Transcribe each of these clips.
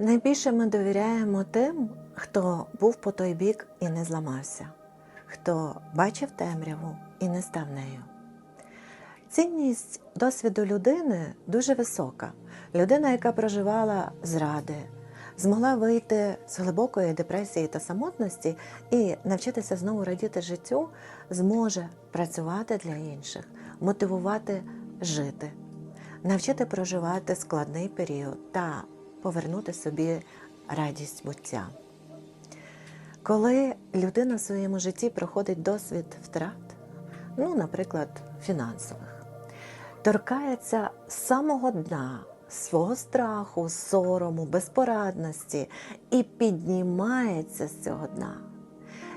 Найбільше ми довіряємо тим, хто був по той бік і не зламався, хто бачив темряву і не став нею. Цінність досвіду людини дуже висока. Людина, яка проживала зради, змогла вийти з глибокої депресії та самотності і навчитися знову радіти життю, зможе працювати для інших, мотивувати жити, навчити проживати складний період та повернути собі радість буття. Коли людина в своєму житті проходить досвід втрат, ну, наприклад, фінансових, торкається самого дна свого страху, сорому, безпорадності і піднімається з цього дна.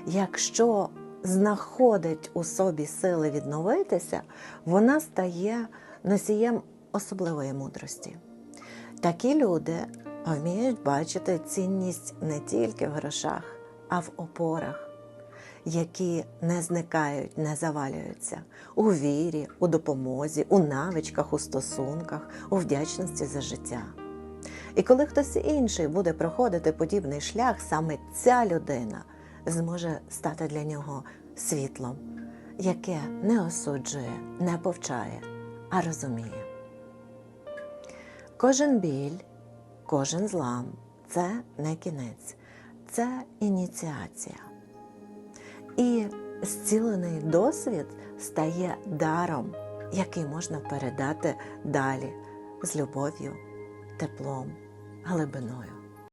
Якщо знаходить у собі сили відновитися, вона стає носієм особливої мудрості. Такі люди вміють бачити цінність не тільки в грошах, а в опорах, які не зникають, не завалюються у вірі, у допомозі, у навичках, у стосунках, у вдячності за життя. І коли хтось інший буде проходити подібний шлях, саме ця людина зможе стати для нього світлом, яке не осуджує, не повчає, а розуміє. Кожен біль, кожен злам це не кінець, це ініціація. І зцілений досвід стає даром, який можна передати далі з любов'ю, теплом, глибиною.